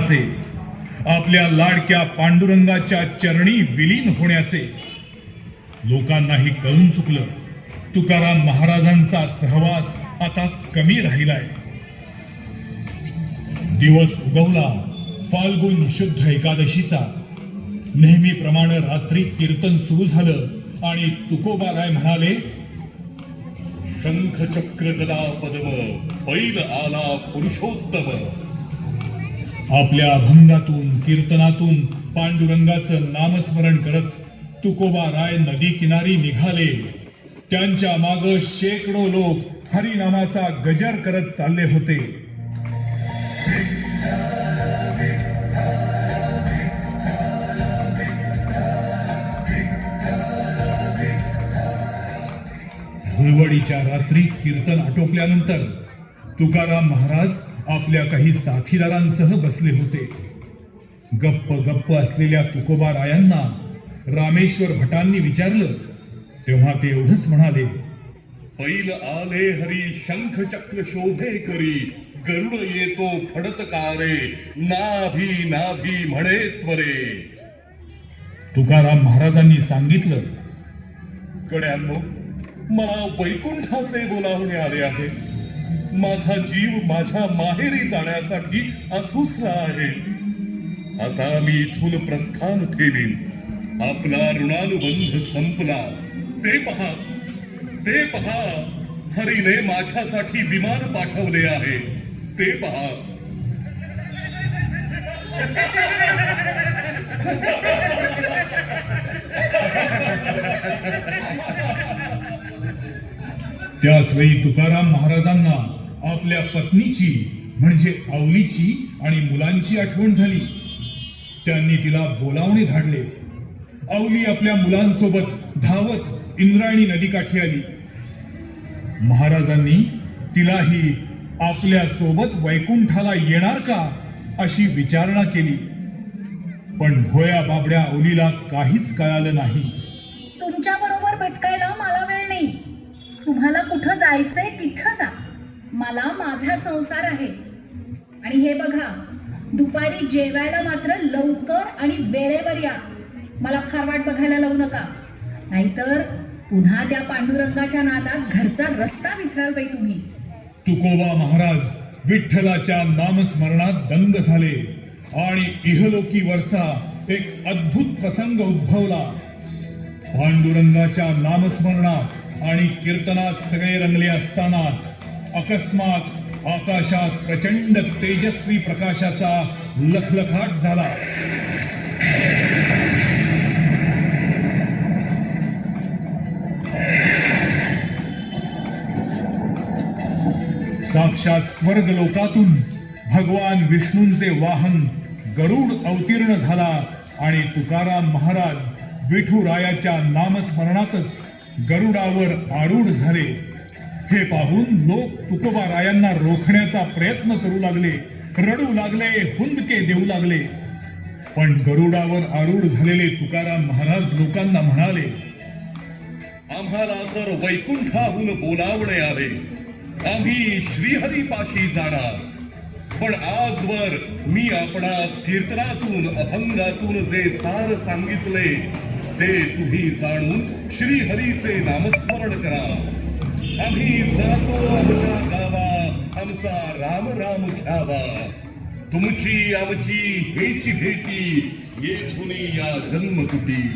होण्याचे आपल्या लाडक्या पांडुरंगाच्या चरणी विलीन होण्याचे. लोकांनाही कळून चुकलं तुकाराम महाराजांचा सहवास आता कमी राहिलाय. दिवस उगवला फाल्गुन शुद्ध एकादशीचा. नेहमीप्रमाणे रात्री कीर्तन सुरू झालं आणि तुकोबाराय म्हणाले शंख चक्र गदा पदव पैल आला पुरुषोत्तम. आपल्या अभंगातून कीर्तनातून पांडुरंगाचं नामस्मरण करत तुकोबा राय नदी किनारी निघाले. त्यांच्या माग शेकडो लोक हरिनामाचा गजर करत चालले होते. धुळवडीच्या रात्री कीर्तन आटोपल्यानंतर तुकाराम महाराज आपल्या काही साथीदारांसह बसले होते. गप्प गप्प असलेल्या तुकोबा रायांना रामेश्वर भटांनी विचारलं. तेव्हा ते एवढंच म्हणाले पैल आले हरी शंख चक्र शोभे करी गरुड येतो फडत कारे नाभी नाभी म्हणे त्वरे तुकाराम महाराजांनी सांगितलं कड्यांनो मला वैकुंठाचे बोलावणे आले आहे. माझा जीव माझ्या माहेरी जाण्यासाठी असुसला आहे. आता मी इथून प्रस्थान ठेवीन. आपला ऋणानुबंध संपला. ते पहा. ते पहा. हरीने माझ्यासाठी विमान पाठवले आहे. ते पहा. त्याच वेळी तुकाराम महाराजांना आपल्या पत्नीची म्हणजे आवलीची आणि मुलांची आठवण झाली. त्यांनी तिला बोलावणे धाडले. आवली आपल्या मुलांसोबत धावत इंद्रायणी नदीकाठी आली. महाराजांनी तिलाही आपल्यासोबत वैकुंठाला येणार का अशी विचारणा केली. पण भोया बाबड्या आवलीला काहीच कळालं नाही. तुमच्या बरोबर भटकायला मला वेळ नाही. तुम्हाला कुठं जायचंय तिथं जा. मला माझा संसार आहे. आणि हे बघा दुपारी जेवायला मात्र लवकर आणि वेळेवर या. मला फार वाट बघायला लावू नका. नाहीतर पुन्हा त्या पांडुरंगाच्या नादात घरचा रस्ता विसराल बाई तुम्ही. तुकोबा महाराज विठ्ठलाच्या नामस्मरणात दंग झाले आणि इहलोकीवरचा एक अद्भुत प्रसंग उद्भवला. पांडुरंगाच्या नामस्मरणात आणि कीर्तनात सगळे रंगले असतानाच अकस्मात आकाशात प्रचंड तेजस्वी प्रकाशाचा लखलखाट झाला. साक्षात स्वर्ग लोकातून भगवान विष्णूंचे वाहन गरुड अवतीर्ण झाला आणि तुकाराम महाराज विठुरायाच्या नामस्मरणातच गरुडावर आरूढ झाले. हे पाहून लोक तुकोबा रायांना रोखण्याचा प्रयत्न करू लागले. रडू लागले हुंदके देऊ लागले. पण गरुडावर आरूढ झालेले तुकाराम महाराज लोकांना म्हणाले आम्हाला तर वैकुंठाहून बोलावणे आले आम्ही श्रीहरीपाशी जाणार. पण आजवर मी आपणास कीर्तनातून अभंगातून जे सार सांगितले ते तुम्ही जाणून श्रीहरीचे नामस्मरण करा. आम्ही जातो आमच्या गावात. आमचा राम राम घ्यावा तुमची आमची हेची भेटी. येथून या जन्मकुटी.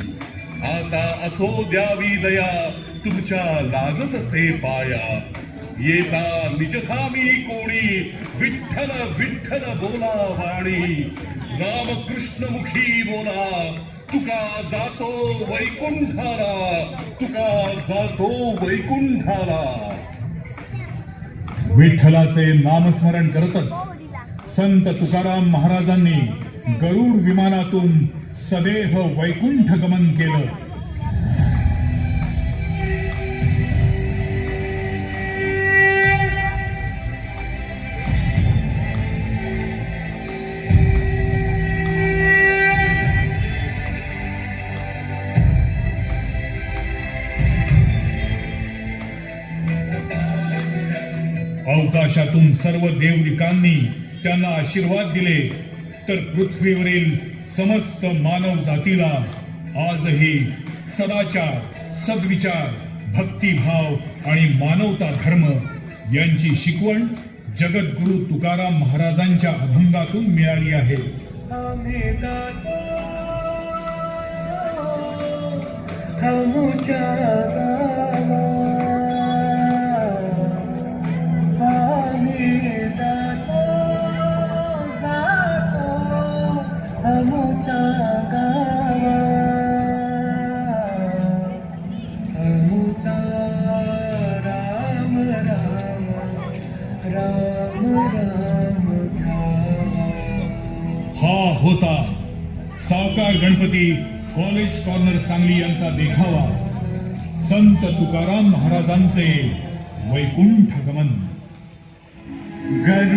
आता असो द्यावी दया. तुमच्या लागत से पाया. येता निजधामी कोणी. विठ्ठल विठ्ठल बोला वाणी. रामकृष्णमुखी बोला. तुका जातो वैकुंठाला तुका जातो वैकुंठाला. विठ्ठलाचे नामस्मरण करतच संत तुकाराम महाराजांनी गरुड विमानातून सदेह वैकुंठ गमन केलं. अवकाशातून सर्व देवदिकांनी त्यांना आशीर्वाद दिले. तर पृथ्वीवरील समस्त मानव जातीला आजही सदाचार सद्विचार भक्तिभाव आणि मानवता धर्म यांची शिकवण जगद्गुरु तुकाराम महाराजांच्या अभंगातून मिळाली आहे. आम्ही गावा सावकार गणपती कॉलेज कॉर्नर सांगली यांचा देखावा. संत तुकाराम महाराजांचे वैकुंठ गमन.